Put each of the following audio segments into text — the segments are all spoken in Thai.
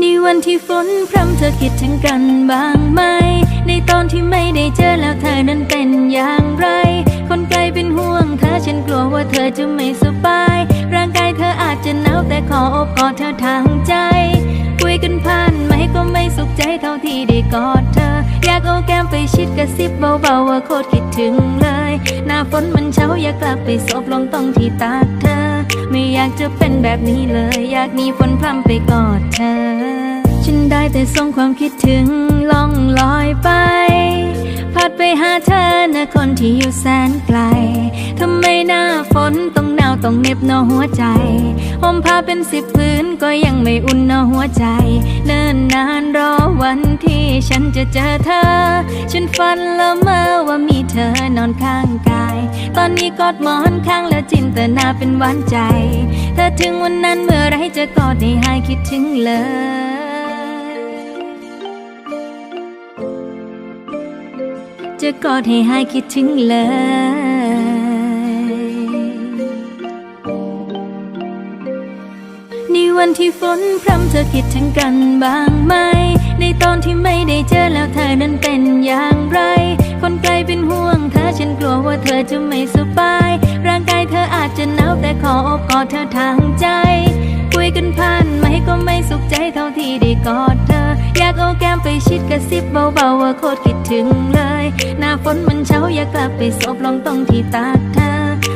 ในวันที่ฝนพรำเธอคิดถึงกันบ้างไหม ในตอนที่ไม่ได้เจอแล้วเธอนั้นเป็นอย่างไร คนไกลเป็นห่วงเธอฉันกลัวว่าเธอจะไม่สบาย ร่างกายเธออาจจะหนาวแต่ขออบกอดเธอทางใจ คุยกันผ่านไหมก็ไม่สุขใจเท่าที่ได้กอดเธอ อยากเอาแก้มไปชิดกระซิบเบาๆว่าโคตรคิดถึงเลย หน้าฝนมันเช้าอยากกลับไปสบลงตรงที่ตากเธอ ไม่อยากจะเป็นแบบนี้เลย อยากหนีฝนพรำไปกอดเธอ ฉันได้แต่ส่งความคิดถึงล่องลอยไป พัดไปหาเธอนะคนที่อยู่แสนไกล ต้องเน็บนอหัวใจห่มผ้าเป็นสิบพื้นก็ยังไม่อุ่นนอหัวใจ เนิ่นนานรอวันที่ฉันจะเจอเธอ ฉันฝันละเมอว่ามีเธอนอนข้างกาย ตอนนี้กอดหมอนข้างแล้วจินตนาเป็นหวานใจถ้าถึงวันนั้นเมื่อไรจะกอดให้หายคิดถึงเลยจะกอดให้หายคิดถึงเลย ในวันที่ฝนพรำเธอคิดถึงกันบ้างไหม ในตอนที่ไม่ได้เจอแล้วเธอนั้นเป็นอย่างไร คนไกลเป็นห่วงเธอฉันกลัวว่าเธอจะไม่สบาย ร่างกายเธออาจจะหนาวแต่ขออบกอดเธอทางใจ คุยกันผ่านไหมก็ไม่สุขใจเท่าที่ได้กอดเธอ อยากเอาแก้มไปชิดกระซิบเบาๆว่าโคตรคิดถึงเลย หน้าฝนมันเช้าอยากกลับไปสบลงตรงที่ตากเธอ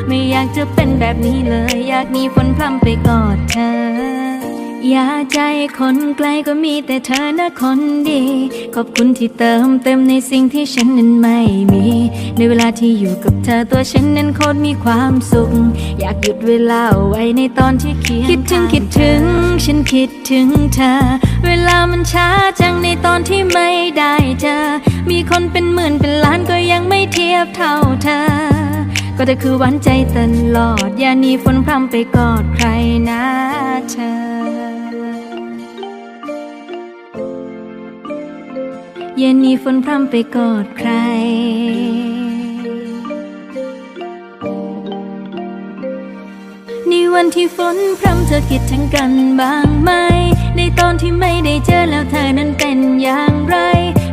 ไม่อยากจะเป็นแบบนี้เลย อยากหนีฝนพรำไปกอดเธอ อย่าใจคนไกลก็มีแต่เธอนะคนดี ขอบคุณที่เติมเต็มในสิ่งที่ฉันนั้นไม่มี ในเวลาที่อยู่กับเธอตัวฉันนั้นโคตรมีความสุข อยากหยุดเวลาเอาไว้ในตอนที่เคียงคิดถึงคิดถึง ฉันคิดถึงเธอ เวลามันช้าจังในตอนที่ไม่ได้เจอมีคนเป็นหมื่นเป็นล้านก็ยังไม่เทียบเท่าเธอ ก็เธอคือหวานใจตลอด อย่าหนีฝนพรำไปกอดใครนะเธอ อย่าหนีฝนพรำไปกอดใครในวันที่ฝนพรำเธอคิดถึงกันบ้างไหม ในตอนที่ไม่ได้เจอแล้วเธอนั้นเป็นอย่างไร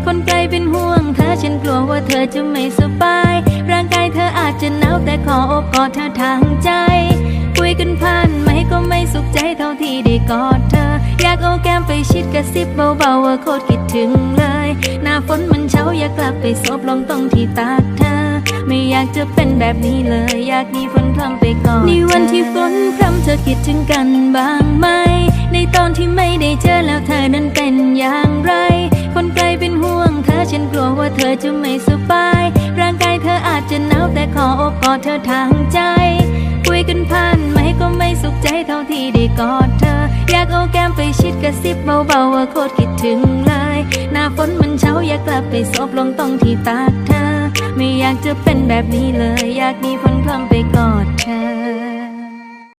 คนไกลเป็นห่วงเธอฉันกลัวว่าเธอจะไม่สบาย จจะหนาวแต่ขออบกอดเธอทางใจ คุยกันผ่านไหมก็ไม่สุขใจเท่าที่ได้กอดเธอ อยากเอาแก้มไปชิดกระซิบเบาๆว่าโคตรคิดถึงเลย หน้าฝนมันเช้าอยากกลับไปสบลงตรงที่ตากเธอ ไม่อยากจะเป็นแบบนี้เลย อยากหนีฝนพรำไปก่อนในวันที่ฝนพรำเธอคิดถึงกันบ้างไหม ในตอนที่ไม่ได้เจอแล้วเธอนั้นเป็นอย่างไร คนไกลเป็นห่วงเธอฉันกลัวว่าเธอจะไม่ส แต่ขออบกอดเธอทางใจ คุยกันผ่านไหมก็ไม่สุขใจเท่าที่ได้กอดเธอ อยากเอาแก้มไปชิดกระซิบเบาๆว่าโคตรคิดถึงเลย หน้าฝนมันเช้าอยากกลับไปสบลงตรงที่ตากเธอ ไม่อยากจะเป็นแบบนี้เลย อยากมีฝนพรำไปกอดเธอ